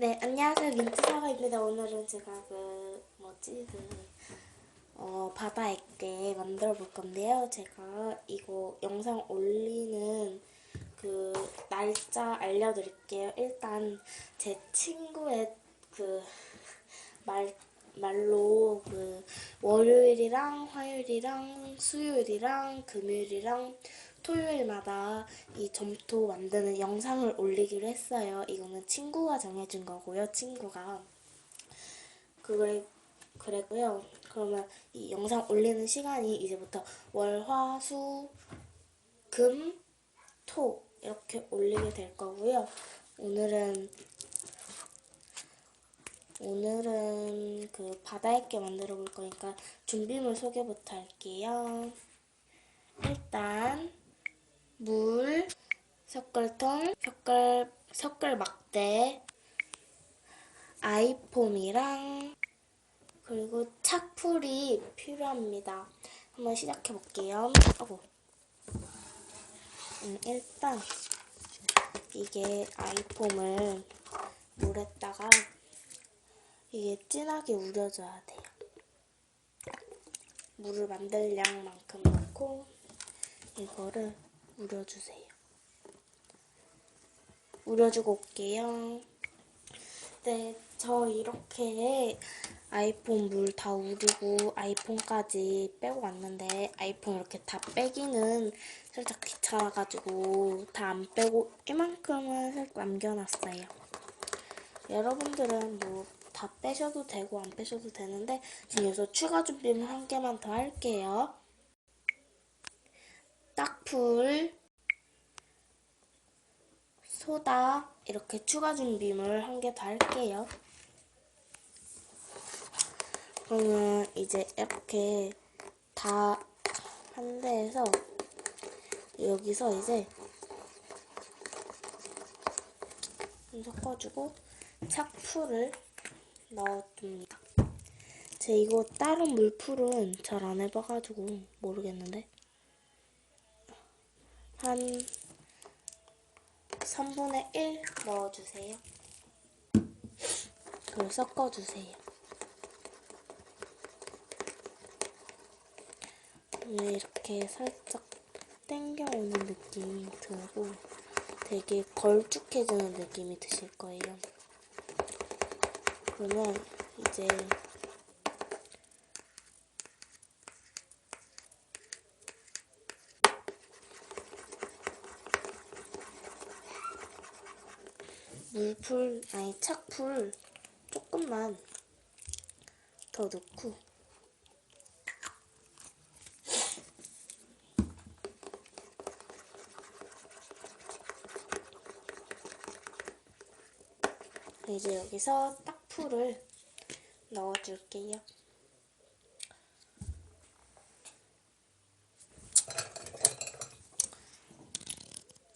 네, 안녕하세요. 민트사과입니다. 오늘은 제가 그, 뭐지, 그, 어, 바다 액괴 만들어 볼 건데요. 제가 이거 영상 올리는 그, 날짜 알려드릴게요. 일단, 제 친구의 그, 말, 말로 그, 월요일이랑 화요일이랑 수요일이랑 금요일이랑 토요일마다 이 점토 만드는 영상을 올리기로 했어요. 이거는 친구가 정해준 거고요. 친구가. 그래, 그랬고요. 그러면 이 영상 올리는 시간이 이제부터 월, 화, 수, 금, 토 이렇게 올리게 될 거고요. 오늘은 오늘은 그 바다액게 만들어 볼 거니까 준비물 소개부터 할게요. 일단 물, 섞을통, 섞을, 섞을 막대, 아이폼이랑 그리고 착풀이 필요합니다. 한번 시작해 볼게요. 어구. 음, 일단 이게 아이폼을 물에다가 이게 진하게 우려줘야 돼요. 물을 만들 양만큼 넣고 이거를 우려주세요. 우려주고 올게요. 네, 저 이렇게 아이폰 물 다 우리고 아이폰까지 빼고 왔는데 아이폰 이렇게 다 빼기는 살짝 귀찮아가지고 다 안 빼고 이만큼은 살짝 남겨놨어요. 여러분들은 뭐 다 빼셔도 되고 안 빼셔도 되는데 지금 여기서 추가 준비물 한 개만 더 할게요. 딱풀, 소다 이렇게 추가 준비물 한 개 더 할게요. 그러면 이제 이렇게 다한 대에서 여기서 이제 좀 섞어주고 착풀을 넣어줍니다. 제 이거 다른 물풀은 잘 안 해봐가지고 모르겠는데 한 3분의 1 넣어주세요. 그리고 섞어주세요. 이렇게 살짝 땡겨오는 느낌이 들고 되게 걸쭉해지는 느낌이 드실 거예요. 그러면 이제 물풀, 아니 착풀 조금만 더 넣고 이제 여기서 딱풀을 넣어줄게요.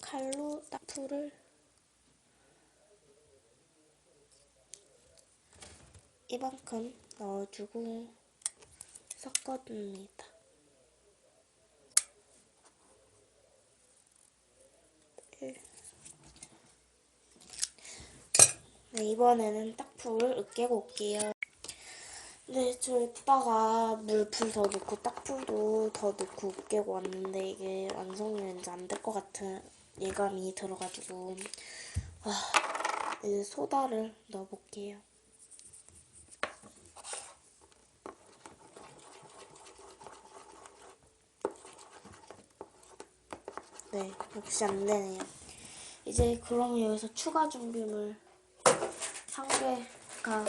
칼로 딱풀을 이만큼 넣어주고 섞어줍니다. 네, 이번에는 딱풀 으깨고 올게요. 네, 저 이따가 물불더 넣고 딱풀도 더 넣고 으깨고 왔는데 이게 완성이 왠지 안 될 것 같은 예감이 들어가지고 와, 이제 소다를 넣어볼게요. 네, 역시 안 되네요. 이제 그럼 여기서 추가 준비물 한 개가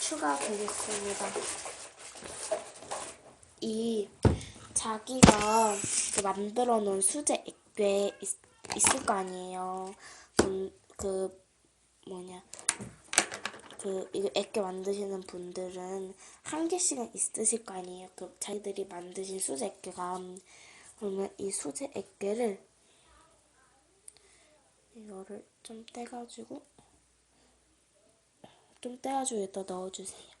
추가되겠습니다. 이 자기가 그 만들어 놓은 수제 액괴 있, 있을 거 아니에요. 음, 그 뭐냐 그 이거 액괴 만드시는 분들은 한 개씩은 있으실 거 아니에요. 그 자기들이 만드신 수제 액괴가 그러면 이 수제 액괴를 이거를 좀 떼가지고 좀 떼가지고 여기다 넣어주세요.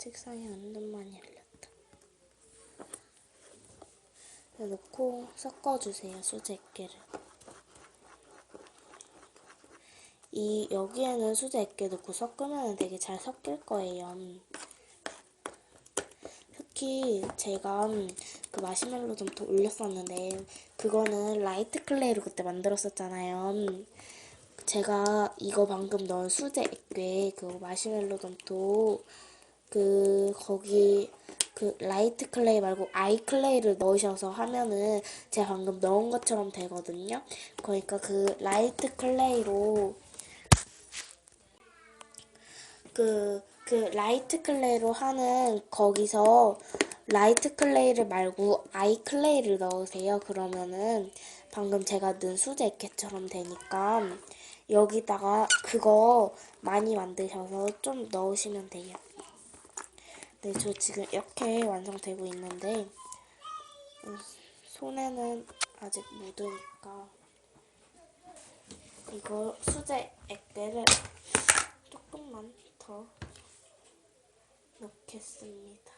책상에 완전 많이 흘렸다. 넣고 섞어주세요, 수제 액계를. 이, 여기에는 수제 액계 넣고 섞으면 되게 잘 섞일 거예요. 특히 제가 그 마시멜로 좀 더 올렸었는데, 그거는 라이트 클레이로 그때 만들었었잖아요. 제가 이거 방금 넣은 수제 액괴 그 마시멜로 점토 그 거기 그 라이트 클레이 말고 아이 클레이를 넣으셔서 하면은 제가 방금 넣은 것처럼 되거든요. 그러니까 그 라이트 클레이로 그, 그 라이트 클레이로 하는 거기서 라이트 클레이를 말고 아이 클레이를 넣으세요. 그러면은 방금 제가 넣은 수제 액괴처럼 되니까 여기다가 그거 많이 만드셔서 좀 넣으시면 돼요. 네, 저 지금 이렇게 완성되고 있는데 음, 손에는 아직 묻으니까 이거 수제 액괴를 조금만 더 넣겠습니다.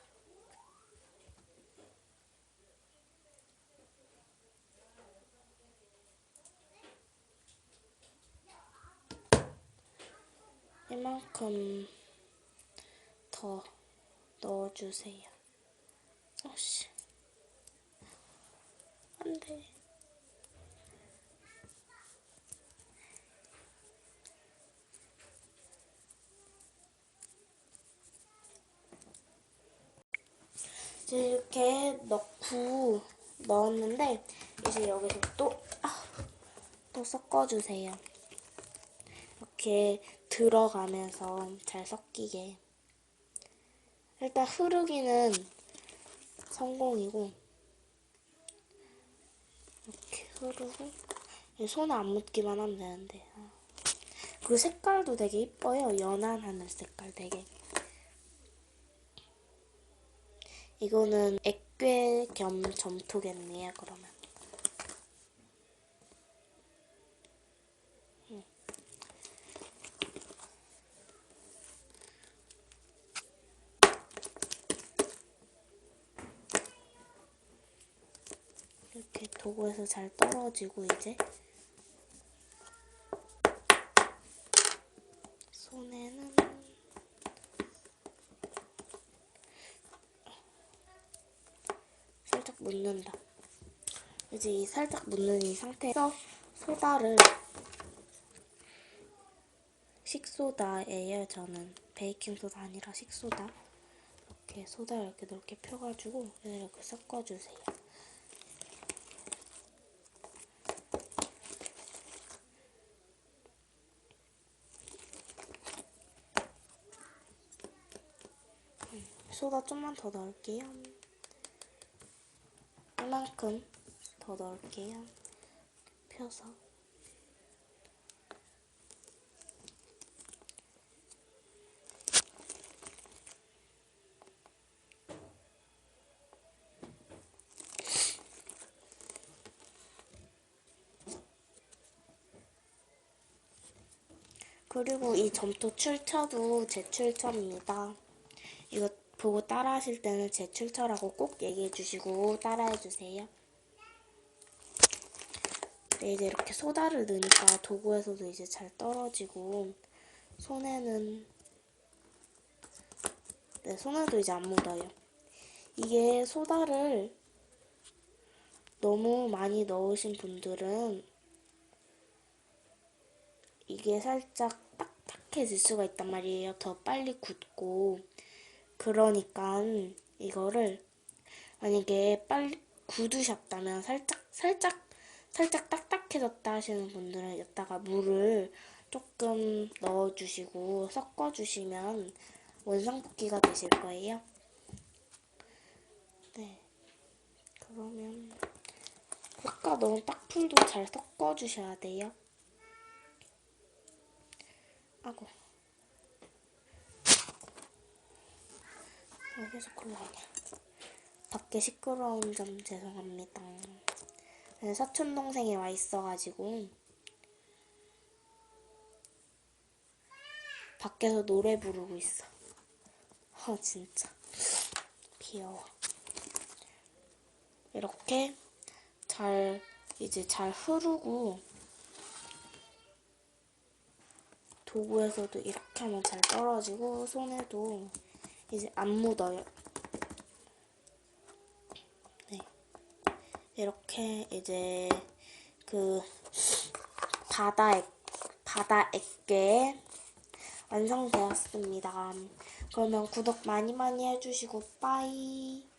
이만큼 더 넣어주세요. 어씨. 안 돼. 이렇게 넣고 넣었는데 이제 여기서 또, 아, 또 섞어주세요. 이렇게 들어가면서 잘 섞이게. 일단 흐르기는 성공이고 이렇게 흐르고 손에 안 묻기만 하면 되는데 아. 그 색깔도 되게 이뻐요. 연한 하늘 색깔 되게. 이거는 액괴 겸 점토겠네요. 그러면. 이렇게 도구에서 잘 떨어지고 이제 손에는 살짝 묻는다. 이제 이 살짝 묻는 이 상태에서 소다를 식소다예요. 저는 베이킹 소다 아니라 식소다. 이렇게 소다 이렇게 넓게 펴가지고 이렇게 섞어주세요. 소다 좀만 더 넣을게요. 이만큼 더 넣을게요. 펴서. 그리고 이 점토 출처도 제 출처입니다. 이거 보고 따라 하실 때는 제 출처라고 꼭 얘기해 주시고 따라해 주세요. 네, 이제 이렇게 소다를 넣으니까 도구에서도 이제 잘 떨어지고 손에는 네, 손에도 이제 안 묻어요. 이게 소다를 너무 많이 넣으신 분들은 이게 살짝 딱딱해질 수가 있단 말이에요. 더 빨리 굳고 그러니까 이거를 만약에 빨리 굳으셨다면 살짝 살짝 살짝 딱딱해졌다 하시는 분들은 여기다가 물을 조금 넣어주시고 섞어주시면 원상복귀가 되실 거예요. 네. 그러면 아까 넣은 딱풀도 잘 섞어주셔야 돼요. 아고. 여기서 콜라냐. 밖에 시끄러운 점 죄송합니다. 네, 사촌 동생이 와 있어가지고 밖에서 노래 부르고 있어. 아 진짜 귀여워. 이렇게 잘 이제 잘 흐르고 도구에서도 이렇게 하면 잘 떨어지고 손에도 이제 안 묻어요. 네. 이렇게 이제 그 바다 액 바다 액괴 완성되었습니다. 그러면 구독 많이 많이 해주시고 빠이.